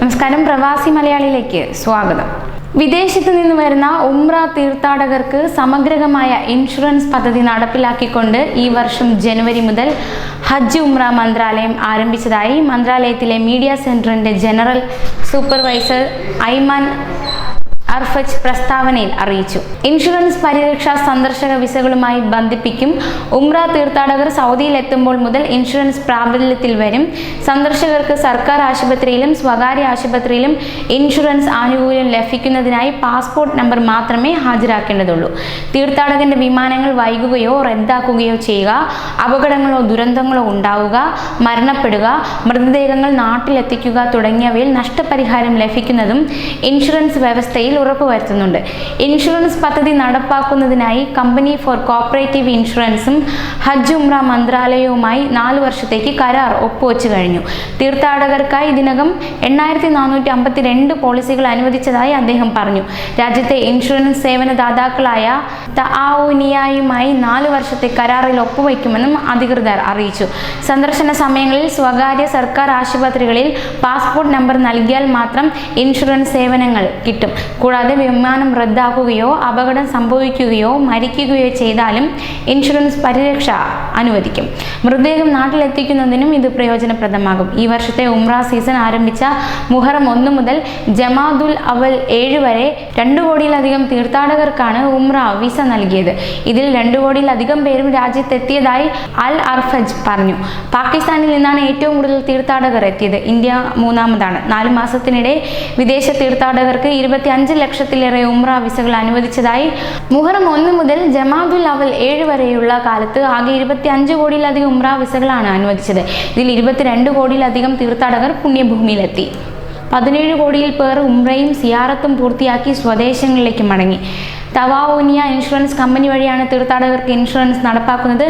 നമസ്കാരം. പ്രവാസി മലയാളിയിലേക്ക് സ്വാഗതം. വിദേശത്ത് നിന്ന് വരുന്ന ഉംറ തീർത്ഥാടകർക്ക് സമഗ്രമായ ഇൻഷുറൻസ് പദ്ധതി നടപ്പിലാക്കിക്കൊണ്ട് ഈ വർഷം ജനുവരി മുതൽ ഹജ്ജ് ഉംറ മന്ത്രാലയം ആരംഭിച്ചതായി മന്ത്രാലയത്തിലെ മീഡിയ സെന്ററിന്റെ ജനറൽ സൂപ്പർവൈസർ ഐമാൻ അർഫജ് പ്രസ്താവനയിൽ അറിയിച്ചു. ഇൻഷുറൻസ് പരിരക്ഷ സന്ദർശക വിസകളുമായി ബന്ധിപ്പിക്കും. ഉംറ തീർത്ഥാടകർ സൗദിയിൽ എത്തുമ്പോൾ മുതൽ ഇൻഷുറൻസ് പ്രാബല്യത്തിൽ വരും. സന്ദർശകർക്ക് സർക്കാർ ആശുപത്രിയിലും സ്വകാര്യ ആശുപത്രിയിലും ഇൻഷുറൻസ് ആനുകൂല്യം ലഭിക്കുന്നതിനായി പാസ്പോർട്ട് നമ്പർ മാത്രമേ ഹാജരാക്കേണ്ടതുള്ളൂ. തീർത്ഥാടകന്റെ വിമാനങ്ങൾ വൈകുകയോ റദ്ദാക്കുകയോ ചെയ്യുക അപകടങ്ങളോ ദുരന്തങ്ങളോ ഉണ്ടാവുക മരണപ്പെടുക മൃതദേഹങ്ങൾ നാട്ടിലെത്തിക്കുക തുടങ്ങിയവയിൽ നഷ്ടപരിഹാരം ലഭിക്കുന്നതും ഇൻഷുറൻസ് വ്യവസ്ഥയിൽ ഉറപ്പുവരുത്തുന്നുണ്ട്. ഇൻഷുറൻസ് പദ്ധതി നടപ്പാക്കുന്നതിനായി കമ്പനി ഫോർ കോപ്പറേറ്റീവ് ഇൻഷുറൻസും ഹജ്ജ് ഉംറ മന്ത്രാലയവുമായി നാല് വർഷത്തേക്ക് കരാർ ഒപ്പുവെച്ചു കഴിഞ്ഞു. തീർത്ഥാടകർക്കായി ഇതിനകം എണ്ണായിരത്തി നാനൂറ്റി അമ്പത്തിരണ്ട് പോളിസികൾ അനുവദിച്ചതായി അദ്ദേഹം പറഞ്ഞു. രാജ്യത്തെ ഇൻഷുറൻസ് സേവനദാതാക്കളായ തആവുനിയയുമായി നാല് വർഷത്തെ കരാറിൽ ഒപ്പുവയ്ക്കുമെന്നും അധികൃതർ അറിയിച്ചു. സന്ദർശന സമയങ്ങളിൽ സ്വകാര്യ സർക്കാർ ആശുപത്രികളിൽ പാസ്പോർട്ട് നമ്പർ നൽകിയാൽ മാത്രം ഇൻഷുറൻസ് സേവനങ്ങൾ കിട്ടും. കൂടാതെ വിമാനം റദ്ദാക്കുകയോ അപകടം സംഭവിക്കുകയോ മരിക്കുകയോ ചെയ്താലും ഇൻഷുറൻസ് പരിരക്ഷ അനുവദിക്കും. മൃതദേഹം നാട്ടിലെത്തിക്കുന്നതിനും ഇത് പ്രയോജനപ്രദമാകും. ഈ വർഷത്തെ ഉംറ സീസൺ ആരംഭിച്ച മുഹറം ഒന്ന് മുതൽ ജമാദുൽ അവൽ ഏഴ് വരെ രണ്ടു കോടിയിലധികം തീർത്ഥാടകർക്കാണ് ഉംറ വിസ നൽകിയത്. ഇതിൽ രണ്ടു കോടിയിലധികം പേരും രാജ്യത്തെത്തിയതായി അൽ അർഫജ് പറഞ്ഞു. പാകിസ്ഥാനിൽ നിന്നാണ് ഏറ്റവും കൂടുതൽ തീർത്ഥാടകർ എത്തിയത്. ഇന്ത്യ മൂന്നാമതാണ്. നാല് മാസത്തിനിടെ വിദേശ തീർത്ഥാടകർക്ക് ഇരുപത്തി അഞ്ച് ലക്ഷത്തിലേറെ ഉംറ വിസകൾ അനുവദിച്ചതായി മുഹറം ഒന്ന് മുതൽ ജമാദുൽ അവൽ ഏഴ് വരെയുള്ള കാലത്ത് ആകെ ഇരുപത്തി അഞ്ച് കോടിയിലധികം ഉംറ വിസകളാണ് അനുവദിച്ചത്. ഇതിൽ ഇരുപത്തിരണ്ട് കോടിയിലധികം തീർത്ഥാടകർ പുണ്യഭൂമിയിലെത്തി. പതിനേഴ് കോടിയിൽ പേർ ഉംറയും സിയാറത്തും പൂർത്തിയാക്കി സ്വദേശങ്ങളിലേക്ക് മടങ്ങി. തവാവുനിയ ഇൻഷുറൻസ് കമ്പനി വഴിയാണ് തീർത്ഥാടകർക്ക് ഇൻഷുറൻസ് നടപ്പാക്കുന്നത്.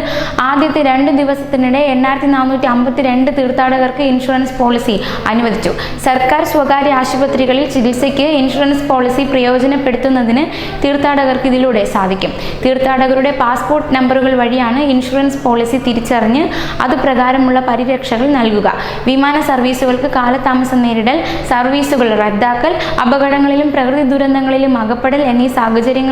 ആദ്യത്തെ രണ്ട് ദിവസത്തിനിടെ എണ്ണായിരത്തി നാനൂറ്റി അമ്പത്തി രണ്ട് തീർത്ഥാടകർക്ക് ഇൻഷുറൻസ് പോളിസി അനുവദിച്ചു. സർക്കാർ സ്വകാര്യ ആശുപത്രികളിൽ ചികിത്സയ്ക്ക് ഇൻഷുറൻസ് പോളിസി പ്രയോജനപ്പെടുത്തുന്നതിന് തീർത്ഥാടകർക്ക് ഇതിലൂടെ സാധിക്കും. തീർത്ഥാടകരുടെ പാസ്പോർട്ട് നമ്പറുകൾ വഴിയാണ് ഇൻഷുറൻസ് പോളിസി തിരിച്ചറിഞ്ഞ് അത് പ്രകാരമുള്ള പരിരക്ഷകൾ നൽകുക. വിമാന സർവീസുകൾക്ക് കാലതാമസം നേരിടൽ സർവീസുകൾ റദ്ദാക്കൽ അപകടങ്ങളിലും പ്രകൃതി ദുരന്തങ്ങളിലും അകപ്പെടൽ എന്നീ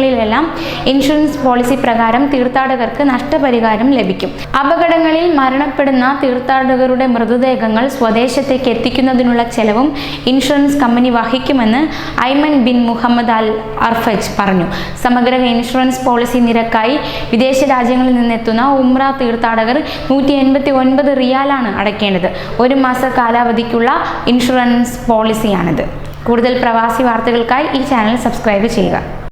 സാഹചര്യങ്ങളിലെല്ലാം ഇൻഷുറൻസ് പോളിസി പ്രകാരം തീർത്ഥാടകർക്ക് നഷ്ടപരിഹാരം ലഭിക്കും. അപകടങ്ങളിൽ മരണപ്പെടുന്ന തീർത്ഥാടകരുടെ മൃതദേഹങ്ങൾ സ്വദേശത്തേക്ക് എത്തിക്കുന്നതിനുള്ള ചെലവും insurance company വഹിക്കുമെന്ന് Ayman bin Mohammed al Arfaj പറഞ്ഞു. സമഗ്ര ഇൻഷുറൻസ് പോളിസി നിരക്കായി വിദേശ രാജ്യങ്ങളിൽ നിന്നെത്തുന്ന ഉംറ തീർത്ഥാടകർ നൂറ്റി എൺപത്തി ഒൻപത് റിയാലാണ് അടയ്ക്കേണ്ടത്. ഒരു മാസ കാലാവധിക്കുള്ള ഇൻഷുറൻസ് പോളിസിയാണിത്. കൂടുതൽ പ്രവാസി വാർത്തകൾക്കായി ഈ ചാനൽ സബ്സ്ക്രൈബ് ചെയ്യുക.